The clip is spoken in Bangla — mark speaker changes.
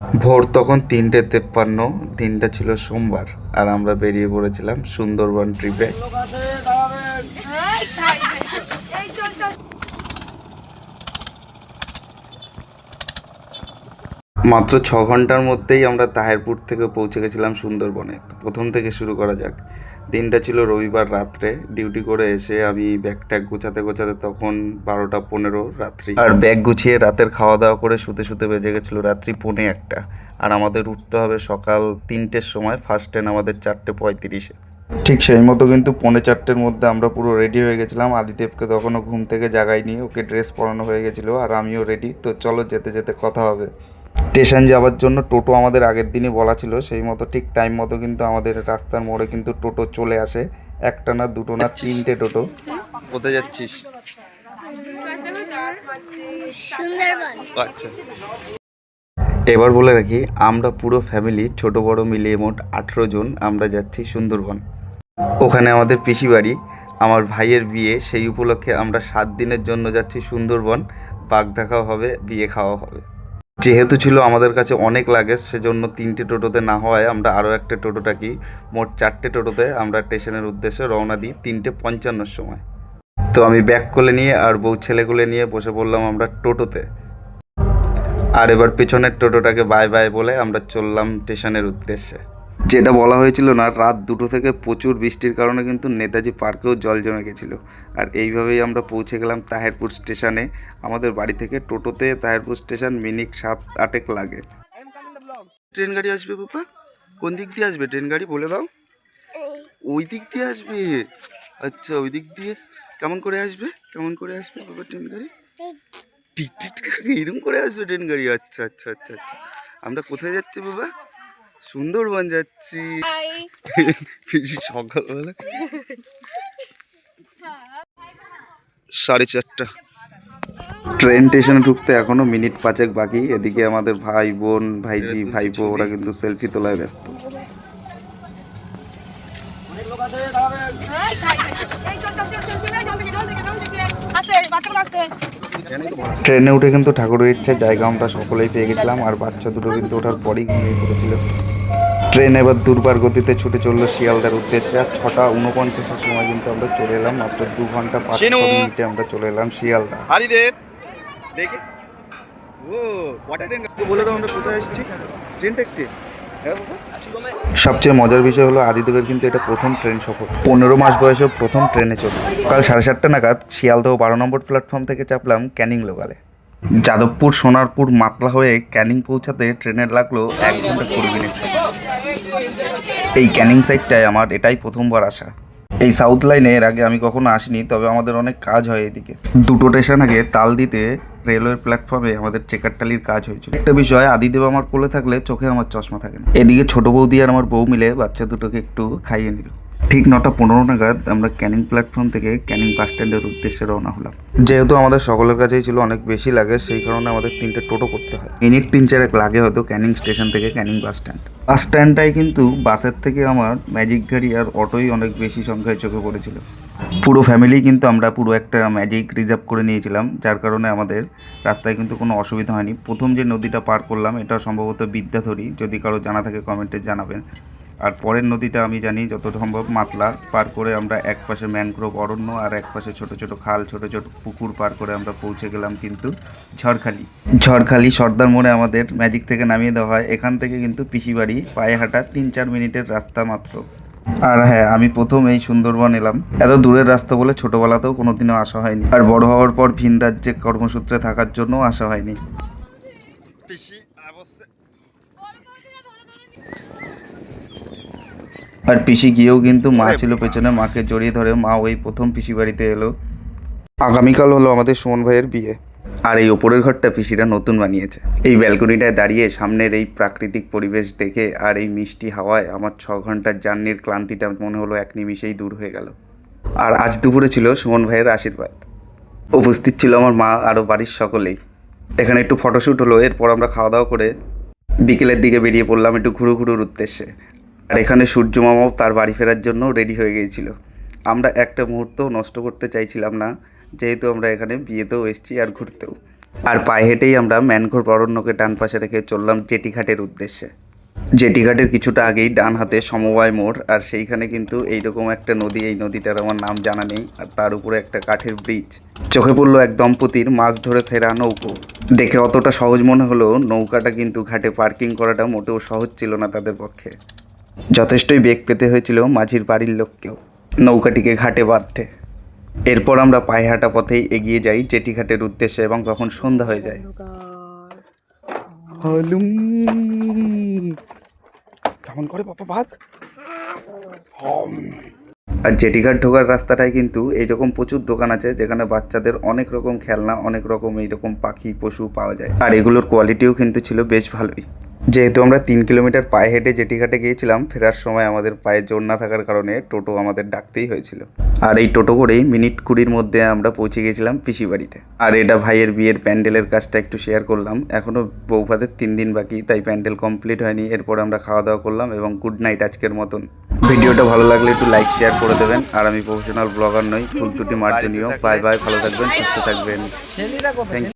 Speaker 1: ভোর তখন তিনটে তেপ্পান্ন, দিনটা ছিল সোমবার, আর আমরা বেরিয়ে পড়েছিলাম সুন্দরবন ট্রিপে। মাত্র ছ ঘণ্টার মধ্যেই আমরা তাহেরপুর থেকে পৌঁছে গেছিলাম সুন্দরবনে। প্রথম থেকে শুরু করা যাক। দিনটা ছিল রবিবার রাত্রে। ডিউটি করে এসে আমি ব্যাগ ট্যাগ গোছাতে গোছাতে তখন বারোটা পনেরো রাত্রি। আর ব্যাগ গুছিয়ে রাতের খাওয়া দাওয়া করে শুতে শুতে বেজে গেছিল রাত্রি পৌনে একটা। আর আমাদের উঠতে হবে সকাল তিনটের সময় ফার্স্ট ট্রেন আমাদের চারটে পঁয়ত্রিশে। ঠিক সেই মতো কিন্তু পৌনে চারটের মধ্যে আমরা পুরো রেডি হয়ে গেছিলাম। আদিদেবকে তখনও ঘুম থেকে জাগাইনি, ওকে ড্রেস পরানো হয়ে গেছিল, আর আমিও রেডি তো চলো যেতে যেতে কথা হবে। স্টেশন যাওয়ার জন্য টোটো আমাদের আগের দিনই বলা ছিল সেই মতো ঠিক টাইম মতো কিন্তু আমাদের রাস্তার মোড়ে কিন্তু টোটো চলে আসে। একটা না দুটো না তিনটে টোটো। কোথায় যাচ্ছিস? আচ্ছা। এবার বলে রাখি আমরা পুরো ফ্যামিলি ছোট বড় মিলিয়ে মোট আঠেরো জন আমরা যাচ্ছি সুন্দরবন। ওখানে আমাদের পিসি বাড়ি আমার ভাইয়ের বিয়ে সেই উপলক্ষে আমরা সাত দিনের জন্য যাচ্ছি সুন্দরবন। বাঘ দেখাও হবে বিয়ে খাওয়া হবে। যেহেতু ছিল আমাদের কাছে অনেক লাগেজ সেজন্য তিনটে টোটোতে না হওয়ায় আমরা আরও একটা টোটোটা কি মোট চারটে টোটোতে আমরা স্টেশনের উদ্দেশ্যে রওনা দিই তিনটে পঞ্চান্নর সময়। তো আমি ব্যাগ কোলে নিয়ে আর বউ ছেলেগুলো নিয়ে বসে পড়লাম আমরা টোটোতে। আর এবার পেছনের টোটোটাকে বাই বাই বলে আমরা চললাম স্টেশনের উদ্দেশ্যে। যেটা বলা হয়েছিল না রাত দুটো থেকে প্রচুর বৃষ্টির কারণে কিন্তু নেতাজি পার্কেও জল জমে গেছিল আর এইভাবেই আমরা পৌঁছে গেলাম তাহেরপুর স্টেশনে আমাদের বাড়ি থেকে টোটোতে তাহেরপুর স্টেশন মিনিট সাত আটেক লাগে ট্রেন গাড়ি আসবে বাবা কোন দিক দিয়ে আসবে ট্রেন গাড়ি বলে দাও ওই দিক দিয়ে আসবে আচ্ছা ওই দিক দিয়ে কেমন করে আসবে কেমন করে আসবে বাবা ট্রেন গাড়ি টিট টিট করে এরকম করে আসবে ট্রেন গাড়ি আচ্ছা আচ্ছা আচ্ছা আচ্ছা আমরা কোথায় যাচ্ছি বাবা সুন্দরবন যাচ্ছি। সকালবেলা সাড়ে চারটা। ট্রেন স্টেশনে ঢুকতে এখনও মিনিট পাঁচেক বাকি। এদিকে আমাদের ভাই বোন ভাইজি ভাইপো ওরা কিন্তু সেলফি তোলায় ব্যস্ত। ট্রেনে উঠে কিন্তু ঠাকুরের ইচ্ছে জায়গা আমরা সকলেই পেয়ে গেছিলাম। আর বাচ্চা দুটো কিন্তু ওঠার পরই ঘুমিয়ে পড়েছিল। ট্রেন এবার দুর্বার গতিতে ছুটে চলল শিয়ালদার উদ্দেশ্যে। আর ছটা উনপঞ্চাশের সময় কিন্তু আমরা চলে এলাম। মাত্র দু ঘণ্টা পাঁচ মিনিটে আমরা চলে এলাম শিয়ালদা।
Speaker 2: হরিদেব দেখে। ও কটা ট্রেন
Speaker 1: বলে দাও আমরা কোথায় এসেছি। ট্রেন দেখতে হ্যাঁ সবচেয়ে মজার বিষয় হলো আদিদেবের কিন্তু এটা প্রথম ট্রেন সফর। পনেরো মাস বয়সে প্রথম ট্রেনে চলল। কাল সাড়ে সাতটা নাগাদ শিয়ালদহ বারো নম্বর প্ল্যাটফর্ম থেকে চাপলাম ক্যানিং লোকালে যাদবপুর, সোনারপুর মাতলা হয়ে ক্যানিং পৌঁছাতে ট্রেনের লাগল এক ঘণ্টা কুড়ি মিনিট এই ক্যানিং সাইডটায় আমার, এটাই প্রথমবার আসা। এই সাউথ লাইনে এর আগে আমি কখনো আসিনি, তবে আমাদের অনেক কাজ হয় এদিকে। দুটো স্টেশন আগে তাল দিতে রেলওয়ে প্ল্যাটফর্মে আমাদের চেকারটালির কাজ হয়েছিল। একটা বিষয়, আদিদেব আমার কোলে থাকলে চোখে আমার চশমা থাকে না। এদিকে ছোট বৌদি আর আমার বউ মিলে বাচ্চা দুটোকে একটু খাইয়ে নিল। ঠিক নটা পনেরো নাগাদ আমরা ক্যানিং প্ল্যাটফর্ম থেকে ক্যানিং বাস স্ট্যান্ডের উদ্দেশ্যে রওনা হলাম। যেহেতু আমাদের সকলের কাছেই ছিল অনেক বেশি লাগে সেই কারণে আমাদের তিনটে টোটো করতে হয়। মিনিট তিন চারেক লাগে হয়তো ক্যানিং স্টেশন থেকে ক্যানিং বাস স্ট্যান্ড। বাস স্ট্যান্ডটাই কিন্তু বাসের থেকে আমার ম্যাজিক গাড়ি আর অটোই অনেক বেশি সংখ্যায় চোখে পড়েছিল। পুরো ফ্যামিলি কিন্তু আমরা পুরো একটা ম্যাজিক রিজার্ভ করে নিয়েছিলাম যার কারণে আমাদের রাস্তায় কিন্তু কোনো অসুবিধা হয়নি। প্রথম যে নদীটা পার করলাম এটা সম্ভবত বিদ্যাধরী যদি কারও জানা থাকে কমেন্টে জানাবেন। আর পরের নদীটা আমি জানি যত সম্ভব মাতলা, পার করে আমরা এক পাশে ম্যানগ্রোভ অরণ্য আর এক পাশে ছোট ছোট খাল, ছোট ছোট পুকুর পার করে আমরা পৌঁছে গেলাম কিন্তু ঝড়খালি। ঝড়খালি সর্দার মোড়ে আমাদের ম্যাজিক থেকে নামিয়ে দেওয়া হয়। এখান থেকে কিন্তু পিসিবাড়ি পায়ে হাঁটা তিন চার মিনিটের রাস্তা মাত্র। আর হ্যাঁ আমি প্রথম এই সুন্দরবন এলাম। এত দূরের রাস্তা বলে ছোটবেলাতেও কোনোদিনও আসা হয়নি। আর বড় হওয়ার পর ভিন রাজ্যে কর্মসূত্রে থাকার জন্যও আসা হয়নি।
Speaker 2: পিসি
Speaker 1: আর পিসি গিয়েও কিন্তু মা ছিল পেছনে মাকে জড়িয়ে ধরে মা ওই প্রথম পিসি বাড়িতে এলো। আগামীকাল হলো আমাদের সুমন ভাইয়ের বিয়ে। আর এই ওপরের ঘরটা পিসিরা নতুন বানিয়েছে। এই ব্যালকনিটায় দাঁড়িয়ে সামনের এই প্রাকৃতিক পরিবেশ দেখে আর এই মিষ্টি হাওয়ায় আমার ছ ঘণ্টার জার্নির ক্লান্তিটা মনে হলো এক নিমিষেই দূর হয়ে গেল। আর আজ দুপুরে ছিল সুমন ভাইয়ের আশীর্বাদ। উপস্থিত ছিল আমার মা আরও বাড়ির সকলেই। এখানে একটু ফটোশ্যুট হলো এরপর আমরা খাওয়া দাওয়া করে বিকেলের দিকে বেরিয়ে পড়লাম একটু ঘুরু ঘুরুর উদ্দেশ্যে। আর এখানে সূর্য মামাও তার বাড়ি ফেরার জন্য রেডি হয়ে গিয়েছিল। আমরা একটা মুহূর্তও নষ্ট করতে চাইছিলাম না, যেহেতু আমরা এখানে বিয়েতেও এসেছি আর ঘুরতেও। আর পায়ে হেঁটেই আমরা ম্যানঘোর অরণ্যকে ডান পাশে রেখে চললাম জেটিঘাটের উদ্দেশ্যে। জেটিঘাটের কিছুটা আগেই ডান হাতে সমবায় মোড়, আর সেইখানে কিন্তু এইরকম একটা নদী, এই নদীটার আমার নাম জানা নেই, আর তার উপরে একটা কাঠের ব্রিজ চোখে পড়ল এক দম্পতির মাছ ধরে ফেরা নৌকো। দেখে অতটা সহজ মনে হলো নৌকাটা কিন্তু ঘাটে পার্কিং করাটা মোটেও সহজ ছিল না তাদের পক্ষে। যথেষ্টই বেগ পেতে হয়েছিল মাঝির বাড়ির লোককেও। নৌকাটিকে ঘাটে বাঁধতে। এরপর আমরা পায়ে হাঁটা পথেই এগিয়ে যাই জেটিঘাটের উদ্দেশ্যে এবং তখন সন্ধ্যা হয়ে যায়। কেমন করে বাবা ভাগ? আর জেটিঘাট ঢোকার রাস্তাটায় কিন্তু এইরকম প্রচুর দোকান আছে যেখানে বাচ্চাদের অনেক রকম খেলনা অনেক রকম এইরকম পাখি পশু পাওয়া যায়। আর এগুলোর কোয়ালিটিও কিন্তু ছিল বেশ ভালোই। যেহেতু আমরা তিন কিলোমিটার পায়ে হেঁটে জেটিঘাটে গিয়েছিলাম ফেরার সময় আমাদের পায়ে জোর না থাকার কারণে টোটো আমাদের ডাকতেই হয়েছিল। আর এই টোটো করেই মিনিট কুড়ির মধ্যে আমরা পৌঁছে গেছিলাম পিসি বাড়িতে আর এটা ভাইয়ের বিয়ের প্যান্ডেলের কাজটা একটু শেয়ার করলাম। এখনও বৌভাতের তিন দিন বাকি তাই প্যান্ডেল কমপ্লিট হয়নি। এরপর আমরা খাওয়া দাওয়া করলাম এবং গুড নাইট আজকের মতন। ভিডিওটা ভালো লাগলে একটু লাইক শেয়ার করে দেবেন। আর আমি প্রফেশনাল ব্লগার নই ফুল ত্রুটি মার্জনীয়। বাই বাই ভালো থাকবেন সুস্থ থাকবেন। থ্যাংক